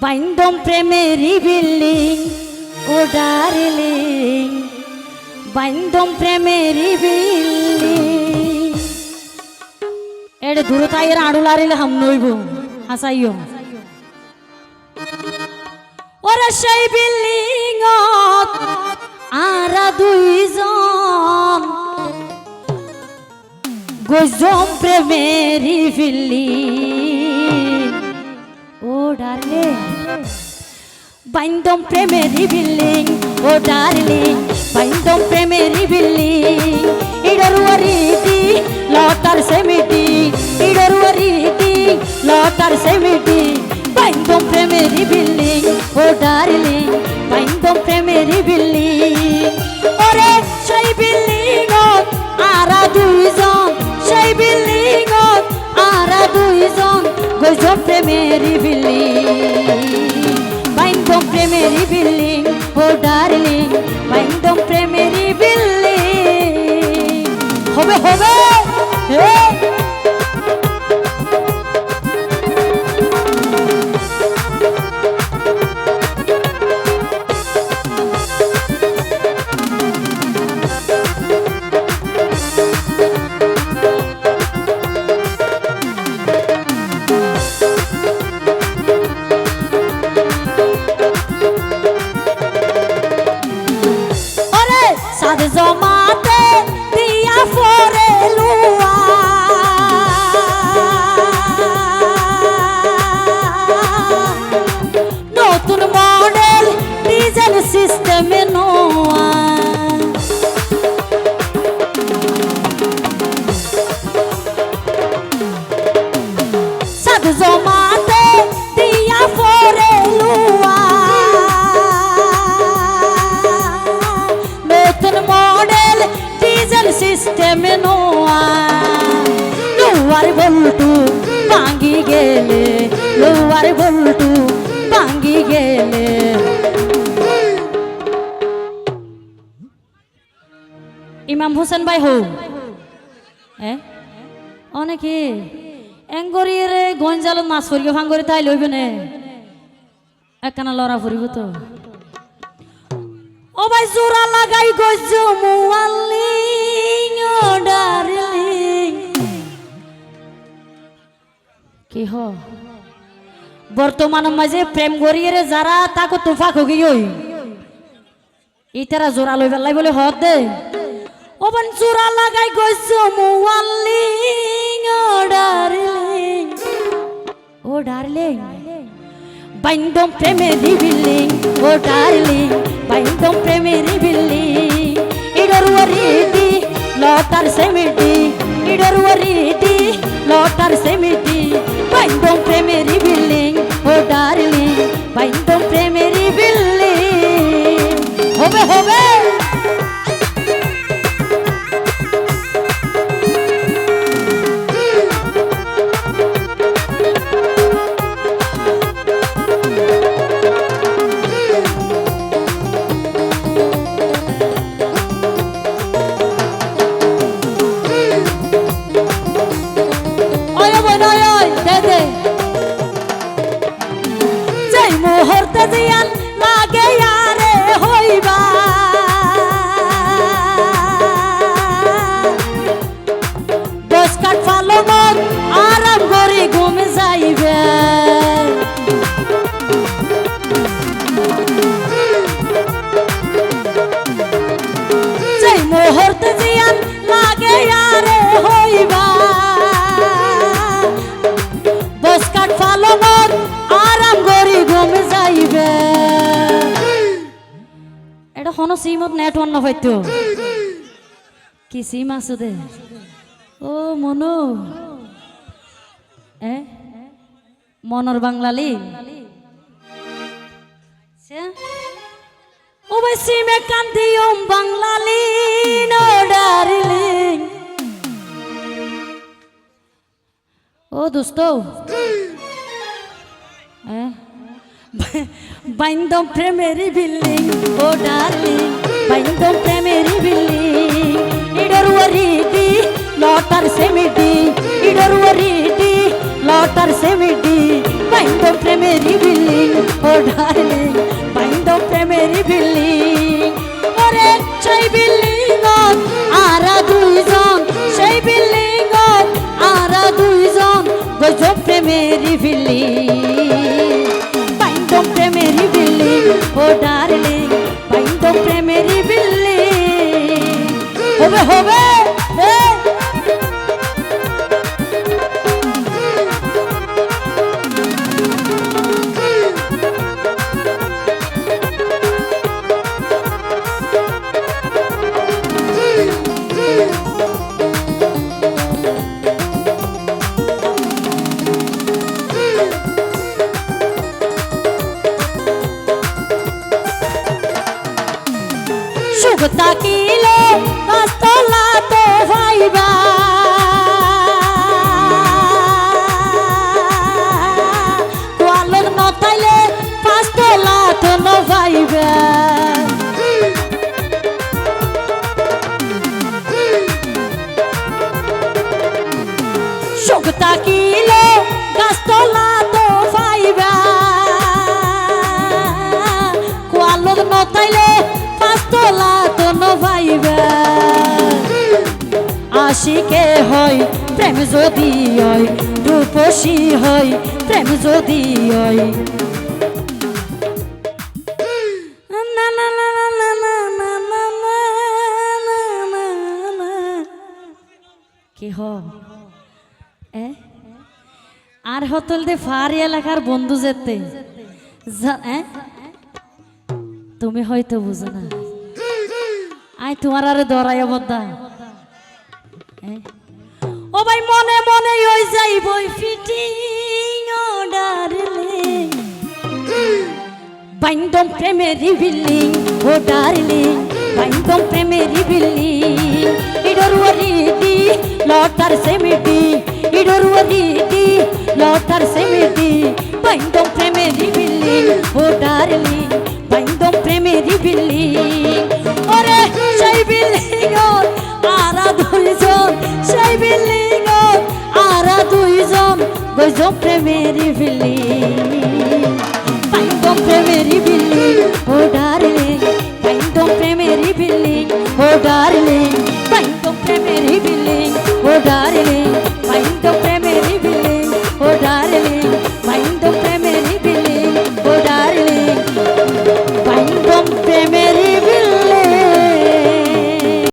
বাইন্দম প্রেমেরই বিল্ডিং ও ডার্লিং বাইন্দম প্রেমেরই বিল্ডিং এড়ে দূরতাইয়ের আড়ুলারিলে হাম নইব হাসাইও। ওরে সেই বিল্ডিং আর দুইজন। গজম প্রেমেরই বিল্ডিং ডার্লিং বাইন্দম প্রেমেরই বিল্ডিং ও ডার্লিং। বাইন্দম প্রেমেরই বিল্ডিং ইডরুয়ারিটি লটার সেমিটি। ইডরুয়ারিটি লটার সেমিটি। জমাতে দিয়া নতুন মডেল ডিজেল সিস্টেমে নোয়া। লোয়ার বল্টু ভাঙ্গি গেলে, লোয়ার বল্টু ভাঙ্গি গেলে। ইমাম হোসেন ভাই হো। এ অনেকে এঙ্গরিয়ে গঞ্জালত মাছ ফরিকে ভাঙ্গরি তাই লইবে নে। একখানা লড়া ফুরিব তো। ও ভাই জোড়া লাগাই গজ মুয়াল্লিং, ও ডার্লিং। কি হ? বর্তমান মাঝে প্রেম গড়িয়ে যারা তাকে তোফা খগি ওই ইতারা জোড়া লই পেলাই বলে হদ দে। ও বান জোড়া লাগাই গজ মুয়াল্লিং, ও ডার্লিং বাইন্দম প্রেমেরি বিল্ডিং ও ডার্লিং বাইন্দম প্রেমেরি বিল্ডিং ইডরুয়ারিটি লটার সেমিটি ইডরুয়ারিটি লটার সেমিটি ওই দে দে। যেই মুহূর্তে জিয়ান লাগে কোনো সিমত নেটওয়ার্ক না হয়তো কি সিম আছে দে। ও মনু। এ মনর বাংলালি। ও ভাই সিমে কান্দি ওম বাংলালি ও দোস্ত প্রেমেরি বিল্ডিং ও ডার্লিং বাইন্দম প্রেমেরি বিল্ডিং ইডরুয়ারিটি লটার সেমিটি ইডরুয়ারিটি লটার সেমিটি বাইন্দম প্রেমেরি বিল্ডিং ডার্লিং বাইন্দ প্রেমেরই বিল্ডিং ওরে সেই বিল্ডিং আরা দুইজন সেই বিল্ডিং আরা দুইজন গজব প্রেমেরই বিল্ডিং বাইন্দ প্রেমেরই বিল্ডিং ও চোখ তাকিলে গাছতলা তো পাইবা কোয়ালোর নতাইলে পাঁচতলা তো ন পাইবা আশিকে হয় প্রেম যদি হয় রূপসী হয় প্রেম যদি হয় কি হয় আর হতল দে ফারি এলাকার বন্ধু যেতে। তুমি হয়তো বুঝো না। আই তোমার আরে দরাই বদ্দা ও ভাই, মনে মনে ওই যাই বই ফিটিং ডারলে বাইন্দম প্রেমেরি বিল্ডিং ও ডারলিং বাইন্দম প্রেমেরি বিল্ডিং ইডরুয়ারি দি, লটার দি লটার সেমিটি বাইন্দম প্রেমেরি বিল্ডিং ও ডারলিং বাইন্দম প্রেমেরি বিল্ডিং ওরে সেই বিল্ডিং আরা দুইজন সেই বিল্ডিং আরা দুইজন গজব প্রেমেরি বিল্ডিং বাইন্দম প্রেমেরি বিল্ডিং